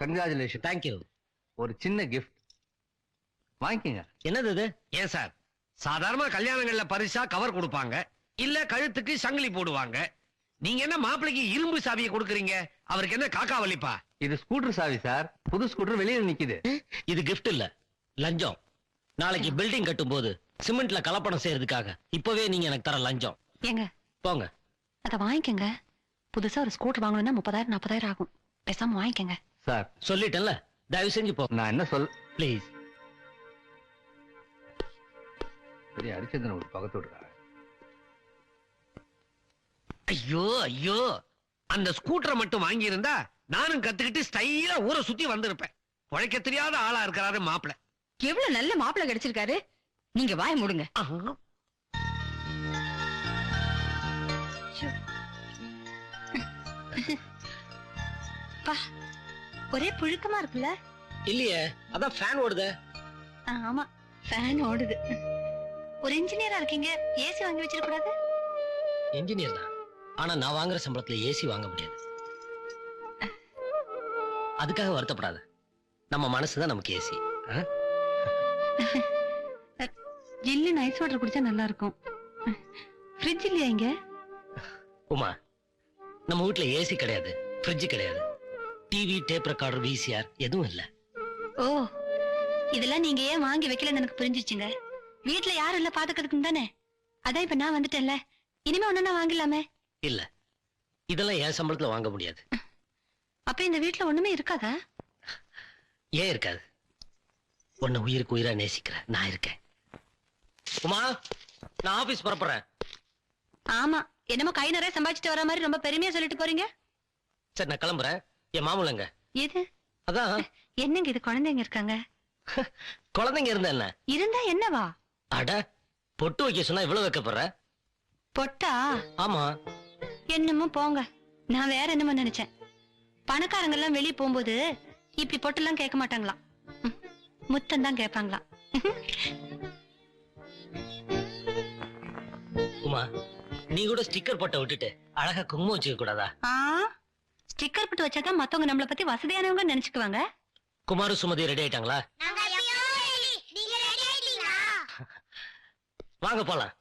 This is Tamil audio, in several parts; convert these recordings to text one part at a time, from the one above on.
கங்க்ராச்சுலேஷன் தேங்க்யூ ஒரு சின்ன கிஃப்ட் வாங்கிக்கங்க. என்னது இது ஏன் சார்? சாதாரண கல்யாணங்கள்ல பரிசா கவர் கொடுப்பாங்க. இல்ல கழுத்துக்கு சங்கிலி போடுவாங்க. நீங்க என்ன மாப்பிளைக்கு இரும்பு சாவியை கொடுக்குறீங்க? அவருக்கு என்ன காக்கா வலிப்பா? இது ஸ்கூட்டர் சாவி சார். புது ஸ்கூட்டர் வெளியில நிக்குது. இது gift இல்ல. லஞ்சம். நாளைக்கு பில்டிங் கட்டும் போது சிமெண்ட்ல கலப்படம் செய்யறதுக்காக. இப்பவே நீங்க எனக்கு தர லஞ்சம். ஏங்க. போங்க. அத வாங்கிக்கங்க. புதுசா ஒரு ஸ்கூட்டர் வாங்கணும்னா முப்பதாயிரம் நாற்பதாயிரம் ஆகும். பேசாம வாங்கிக்கங்க. சார். சொல்லிட்டேன்ல தயவு செஞ்சு போ. நான் என்ன சொல் ப்ளீஸ் பெரிய ஹரிச்சந்திரன் ஒரு பக்கத்து விடுறாங்க ஐயோ ஐயோ. அந்த ஸ்கூட்டரை மட்டும் வாங்கி இருந்தா நானும் கத்துக்கிட்டு ஸ்டைலா ஊரை சுத்தி வந்திருப்பேன். உழைக்க தெரியாத ஆளா இருக்கிறாரு மாப்பிள. எவ்வளவு நல்ல மாப்பிள்ளை கிடைச்சிருக்காரு. நீங்க வாய முடுங்க. ஒரே புழுக்கமா இருக்குல்ல? இல்லையே அதான் ஃபேன் ஓடுதே. ஆமா ஃபேன் ஓடுது. ஒரு இன்ஜினியரா இருக்கீங்க ஏசி வாங்கி வச்சிருக்க கூடாது இன்ஜினியர் தான். ஆனா நான் வாங்குற சம்பளத்துல ஏசி வாங்க முடியாது. அதுக்காக வருத்தப்படாத. நம்ம மனசுதான் நமக்கு ஏசி ஜில்லுன்னு ஐஸ் வாட்டர் குடிச்சா நல்லா இருக்கும் ஃப்ரிட்ஜ் இல்லையா இங்க? உமா நம்ம வீட்ல ஏசி கிடையாது. ஃப்ரிட்ஜ் கிடையாது. டிவி டேப் ரெக்கார்டர் விசிஆர் எதுவும் இல்ல. ஓ இதெல்லாம் நீங்க ஏன் வாங்கி வைக்கலன்னு எனக்கு புரிஞ்சிச்சுங்க வீட்ல யாரும் இல்ல பாத்துக்கிறதுக்கு தானே? அதான் இப்ப நான் வந்துட்டேன்ல. இனிமே ஒண்ணு வாங்கலாமே இல்ல. இதெல்லாம் என் சம்பளத்துல வாங்க முடியாது. அப்ப இந்த வீட்ல ஒண்ணுமே இருக்காதா? ஏன் இருக்காது? உன்னை உயிருக்கு உயிரா நேசிக்கிறேன் நான் இருக்கேன். உமா நான் ஆபீஸ் புறப்படுறேன். ஆமா. என்னமோ கை நிறைய சம்பாதிச்சுட்டு வர மாதிரி ரொம்ப பெருமையா சொல்லிட்டு போறீங்க? சரி நான் கிளம்புறேன். என் மாமுலங்க. எது? அதான். என்னங்க இது குழந்தைங்க இருக்காங்க? குழந்தைங்க இருந்தா என்ன? இருந்தா என்னவா? அட பொட்டு வைக்க சொன்னா இவ்வளவு வைக்கப்படுற? பொட்டா? ஆமா. என்னமோ போங்க. நான் வேற என்னமோ நினைச்சேன். பணக்காரங்க எல்லாம் வெளியே போகும்போது இப்படி பொட்டெல்லாம் கேட்க மாட்டாங்களாம். முத்தம் தான் கேட்பாங்களாம். உமா நீ கூட ஸ்டிக்கர் போட்ட விட்டுட்டு அழகா குங்குமம் வச்சுக்க கூடாதா? ஆ? ஸ்டிக்கர் போட்டு வச்சாதான் மத்தவங்க நம்மள பத்தி வசதியானவங்க நினைச்சுக்குவாங்க. குமாரு சுமதி ரெடி ஆயிட்டாங்களா? வாங்க போலாம்.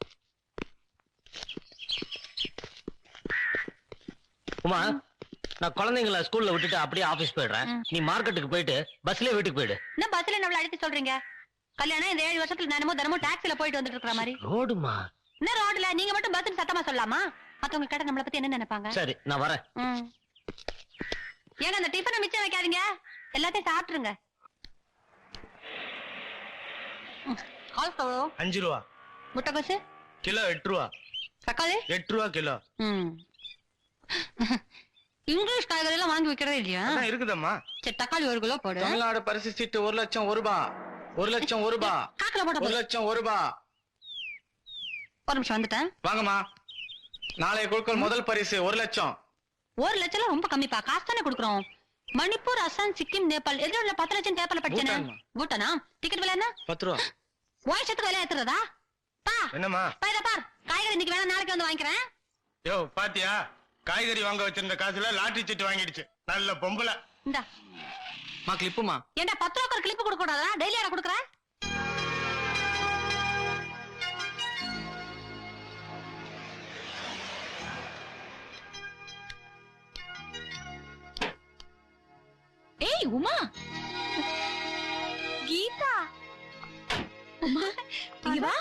உமா நான் குழந்தைங்கள ஸ்கூல்ல விட்டுட்டு அப்படியே ஆபீஸ் போயிடுறேன். நீ மார்க்கெட்டுக்கு போயிட்டு பஸ்லயே வீட்டுக்கு போயிடு. என்ன பஸ்ல நம்மள அழைத்து சொல்றீங்க? கல்யாணம் இந்த ஏழு வருஷத்துல நானமோ தினமும் டாக்ஸில போயிட்டு வந்துட்டு இருக்கிற மாதிரி. ரோடுமா? என்ன ரோட்ல? நீங்க மட்டும் பஸ் சத்தமா சொல்லலாமா? மத்தவங்க கேட்ட நம்மள பத்தி என்ன நினைப்பாங்க? சரி நான் வரேன். ஏங்க அந்த டிஃபனை மிச்சம் வைக்காதீங்க. எல்லாத்தையும் சாப்பிட்டுருங்க. ம். கால்ஃப்ளவரோ அஞ்சு ரூபா. முட்டைக்கோசு. கிலோ எட்டு ரூபா. தக்காளி. எட்டு ரூபா கிலோ. ம். இங்கிலீஷ் காய்கறி எல்லாம் வாங்கி வைக்கிறதே இல்லையா? அதான் இருக்குதம்மா. சரி தக்காளி ஒரு கிலோ போடு. தமிழ்நாடு பரிசு சீட்டு ஒரு லட்சம் ஒரு ரூபா. ஒரு லட்சம் ஒரு ரூபா. காக்கில போட ஒரு. லட்சம் ஒரு ரூபா. ஒரு நிமிஷம் வந்துட்டேன். வாங்கம்மா. நாளைய குழுக்கள் முதல் பரிசு ஒரு லட்சம். ஒரு லட்சம் ரொம்ப கம்மிப்பா. காசு தானே கொடுக்குறோம். மணிப்பூர் அசாம் சிக்கிம் நேபாள். இல்ல பத்து லட்சம் பேப்பர்ல படிச்சேனே. பூட்டானா? டிக்கெட் விலை என்ன? பத்து ரூபா. வருஷத்துக்கு விலை ஏத்துறதா? பா. என்னம்மா? பா இதை பார். காய்கறி இன்னைக்கு வேணா நாளைக்கு வந்து வாங்கிக்கிறேன். யோ பாத்தியா? காய்கறி வாங்க வச்சிருந்த காசுல லாட்டரி சீட்டு வாங்கிடுச்சு. நல்ல பொம்பளை. இந்தா. மா கிளிப்புமா ஏன்டா பத்து ஒரு கிளிப்பு கொடுக்க கூடாதா? டெய்லி யாரை கொடுக்குறேன் ஏய் உமா. கீதா. இங்க வா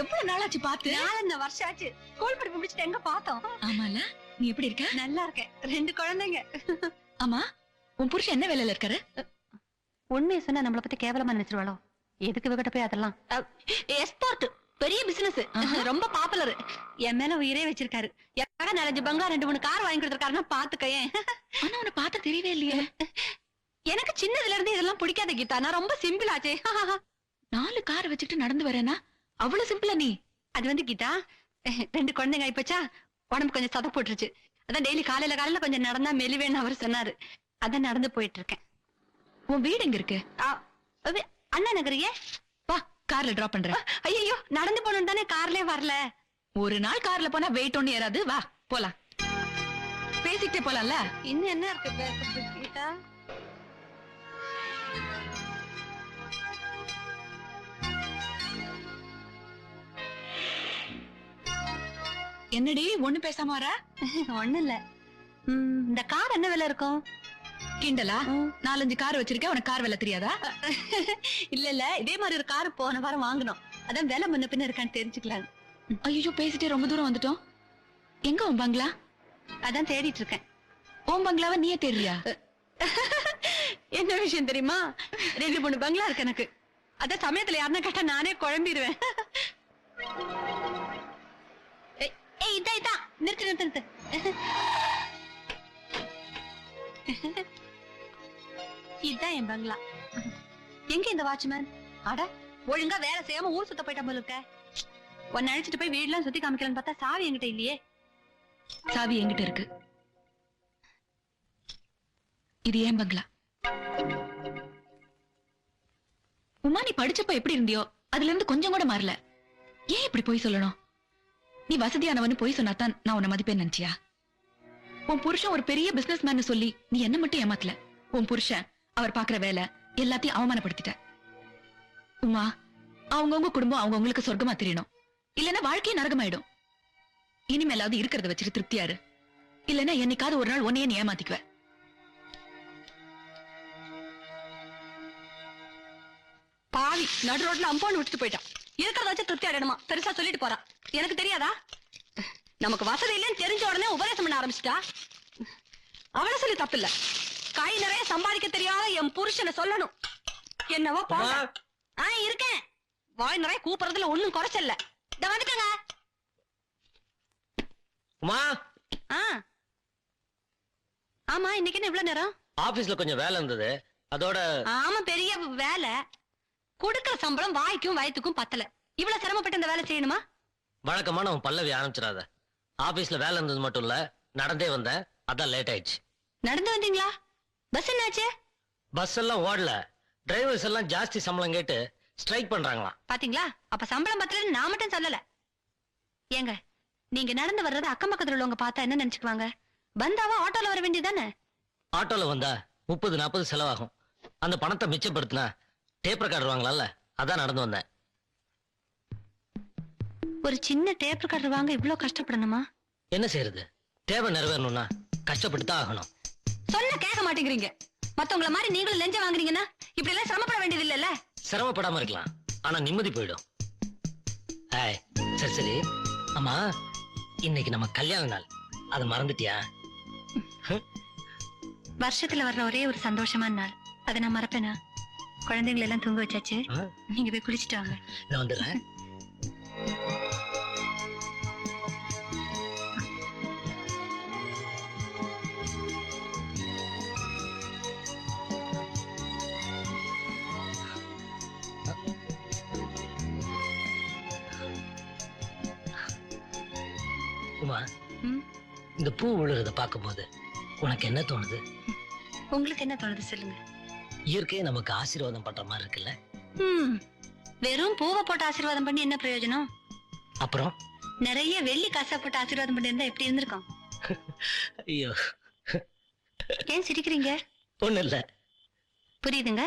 எவ்வளவு நாளாச்சு பார்த்து? நாலு இந்த வருஷம் ஆச்சு ஸ்கூல் படிப்பு முடிச்சுட்டு எங்க பார்த்தோம்? ஆமால. நீ எப்படி இருக்க? நல்லா இருக்கேன். ரெண்டு குழந்தைங்க. ஆமா உன் புருஷன் என்ன வேலையில இருக்காரு? உண்மையை சொன்னா நம்மள பத்தி கேவலமா நினைச்சிருவாளோ? எதுக்கு இவகிட்ட போய் அதெல்லாம்? எக்ஸ்போர்ட் பெரிய பிசினஸ் ரொம்ப பாப்புலர் என் மேல உயிரே வச்சிருக்காரு. யாரா நாலஞ்சு பங்களா ரெண்டு மூணு கார் வாங்கி கொடுத்துருக்காருன்னா பாத்துக்கேன் ஆனா உன்னை பார்த்த தெரியவே இல்லையே. எனக்கு சின்னதுல இருந்து இதெல்லாம் பிடிக்காத கீதா. நான் ரொம்ப சிம்பிள் ஆச்சே. நாலு கார் வச்சுட்டு நடந்து வரேனா? அவ்வளவு சிம்பிளா நீ. அது வந்து கீதா ரெண்டு குழந்தைங்க ஆயிப்போச்சா? உடம்பு கொஞ்சம் சத போட்டுருச்சு. அதான் டெய்லி காலையில காலையில கொஞ்சம் நடந்தா மெலிவேன்னு அவர் சொன்னாரு. அதான் நடந்து போயிட்டு இருக்கேன் உன் வீடு எங்க இருக்கு? அண்ணா நகரியே? வா கார்ல டிராப் பண்றேன். ஐயோ நடந்து போகணும் தானே கார்லயே வரல. ஒரு நாள் கார்ல போனா வெயிட் ஒண்ணு ஏறாது. வா போலாம். பேசிக்கிட்டே போலாம்ல? இன்னும் என்ன இருக்கு பேசுறது கீதா? என்னடி ஒண்ணு பேசாம வர? ஒண்ணும் இல்ல இந்த கார் என்ன விலை இருக்கும்? கிண்டலா? நாலஞ்சு கார் வச்சிருக்கேன் உனக்கு கார் விலை தெரியாதா? இல்ல இல்ல. இதே மாதிரி ஒரு கார் போன வாரம் வாங்கினோம். அதான் விலை முன்ன பின்ன இருக்கான்னு தெரிஞ்சுக்கலாம் ஐயோ பேசிட்டே ரொம்ப தூரம் வந்துட்டோம். எங்க உன் பங்களா? அதான் தேடிட்டு இருக்கேன். உன் பங்களாவை நீயே தேடுறியா? என்ன விஷயம் தெரியுமா? ரெண்டு மூணு பங்களா இருக்கு எனக்கு. அதான் சமயத்துல யாருன்னா கேட்டா நானே குழம்பிடுவேன். ஏய், இதா இதா. நிறுத்து நிறுத்து நிறுத்து. இதான் என் பங்களா. எங்க இந்த வாட்ச்மேன்? அட ஒழுங்கா வேலை செய்யாம ஊர் சுத்த போயிட்ட போல இருக்க. உன்னை அழைச்சிட்டு போய் வீடுலாம் சுத்தி காமிக்கலாம்னு பார்த்தா சாவி என்கிட்ட இல்லையே. சாவி என்கிட்ட இருக்கு. இது ஏன் பங்களா. உமா நீ படிச்சப்ப எப்படி இருந்தியோ அதுல இருந்து கொஞ்சம் கூட மாறல. ஏன் இப்படி போய் சொல்லணும்? நீ வசதியானவன்னு போய் சொன்னாதான் நான் உன்னை மதிப்பேன் நினைச்சியா உன் புருஷன் ஒரு பெரிய பிசினஸ் மேன் சொல்லி நீ என்ன மட்டும் ஏமாத்தல. உன் புருஷன் அவர் பாக்குற வேலை எல்லாத்தையும் அவமானப்படுத்திட்ட. உமா அவங்கவுங்க குடும்பம் அவங்கவுங்களுக்கு சொர்க்கமா தெரியணும். இல்லைன்னா வாழ்க்கையே நரகமாயிடும். இனிமேலாவது இருக்கிறத வச்சுட்டு திருப்தியாரு இல்லைன்னா என்னைக்காவது ஒரு நாள் உன்னையே நீ ஏமாத்திக்குவ. பாவி நடு ரோட்ல அம்போன்னு விட்டுட்டு போயிட்டான். இருக்கிறத வச்சு திருப்தி அடையணுமா? பெருசா சொல்லிட்டு போறான். எனக்கு தெரியாதா? நமக்கு வசதி இல்லைன்னு தெரிஞ்ச உடனே உபதேசம் பண்ண ஆரம்பிச்சிட்டா? அவளை சொல்லி தப்பு இல்ல கை நிறைய சம்பாதிக்க தெரியாத என் புருஷனை சொல்லணும். என்னவோ ஆ இருக்கேன். வாய் நிறைய கூப்பிடுறதுல ஒண்ணும் குறைச்சல்ல. இந்த வந்துட்டேங்க உமா ஆ. ஆமா இன்னைக்கு என்ன இவ்வளவு நேரம்? ஆபீஸ்ல கொஞ்சம் வேலை இருந்தது. அதோட ஆமா பெரிய வேலை. கொடுக்கிற சம்பளம் வாய்க்கும் வயித்துக்கும் பத்தல. இவ்வளவு சிரமப்பட்டு இந்த வேலை செய்யணுமா? வழக்கமான உன் பல்லவி ஆரம்பிச்சிடாத. ஆபீஸ்ல வேலை இருந்தது மட்டும் இல்ல நடந்தே வந்தேன் அதான் லேட் ஆயிடுச்சு. நடந்து வந்தீங்களா? பஸ் என்னாச்சு? பஸ் எல்லாம் ஓடல. டிரைவர்ஸ் எல்லாம் ஜாஸ்தி சம்பளம் கேட்டு ஸ்ட்ரைக் பண்றாங்களாம். பாத்தீங்களா? அப்ப சம்பளம் பத்தலன்னு நான் மட்டும் சொல்லல. ஏங்க நீங்க நடந்து வர்றது அக்கம் பக்கத்துல உள்ளவங்க பார்த்தா என்ன நினைச்சுக்குவாங்க? பந்தாவா ஆட்டோல வர வேண்டியதானே ஆட்டோல வந்தா முப்பது நாற்பது செலவாகும். அந்த பணத்தை மிச்சப்படுத்தினா டேப் ரெக்கார்டர் வாங்கலாம்ல? அதான் நடந்து வந்தேன். ஒரு சின்ன டேப் ரெக்கார்டர் வாங்க இவ்ளோ கஷ்டப்படணுமா? என்ன செய்யறது தேவை நிறைவேறணும்னா கஷ்டப்பட்டு தான் ஆகணும். சொன்ன கேட்க மாட்டேங்கிறீங்க. மத்தவங்கள மாதிரி நீங்களும் லெஞ்சம் வாங்குறீங்கன்னா இப்படி எல்லாம் சிரமப்பட வேண்டியது இல்லல்ல சிரமப்படாம இருக்கலாம். ஆனா நிம்மதி போயிடும். ஏய் சரி சரி. ஆமா இன்னைக்கு நம்ம கல்யாண நாள். அதை மறந்துட்டியா? வருஷத்துல வர்ற ஒரே ஒரு சந்தோஷமான நாள். அதை நான் மறப்பேனா? குழந்தைங்களை எல்லாம் தூங்க வச்சாச்சு? நீங்க போய் குளிச்சுட்டு வாங்க. நான் வந்துடுறேன். உமா? இந்த பூ விழுறத பார்க்கும்போது உனக்கு என்ன தோணுது? உங்களுக்கு என்ன தோணுது சொல்லுங்க. இயற்கையை நமக்கு ஆசீர்வாதம் பண்ற மாதிரி இருக்குல்ல? ம், வெறும் பூவை போட்டு ஆசீர்வாதம் பண்ணி என்ன பிரயோஜனம்? அப்புறம்? நிறைய வெள்ளி காசா போட்டு ஆசீர்வாதம் பண்ணியிருந்தா எப்படி இருந்திருக்கும்? ஐயோ. ஏன் சிரிக்கிறீங்க? ஒண்ணு இல்ல. புரியுதுங்க?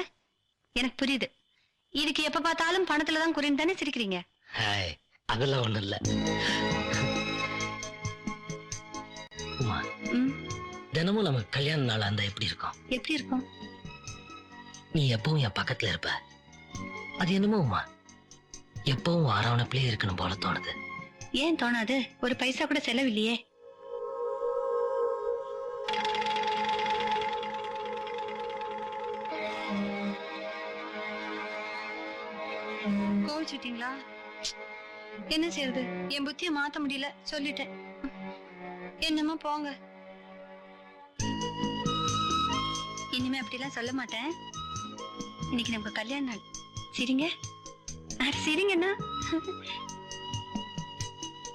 எனக்கு புரியுது. இதுக்கு எப்ப பார்த்தாலும் பணத்துல தான் குறின்னு தானே சிரிக்கிறீங்க? ஹாய். அதெல்லாம் ஒண்ணு இல்ல. உமா ம், தினமும் நம்ம கல்யாண நாள் அந்த எப்படி இருக்கும்? எப்படி இருக்கும்? நீ எப்பவும் என் பக்கத்துல இருப்ப. அது என்னமோ உமா? எப்பவும் அரவணைப்பிலே இருக்கணும் போல தோணுது. ஏன் தோணாது? ஒரு பைசா கூட செலவில்லையே. கோவிச்சுட்டீங்களா? என்ன செய்யறது என் புத்திய மாத்த முடியல. சொல்லிட்டேன். என்னமோ போங்க. இனிமே அப்படிலாம் சொல்ல மாட்டேன். இன்னைக்கு நமக்கு கல்யாண நாள். சரிங்க? அட சிரிங்கண்ணா.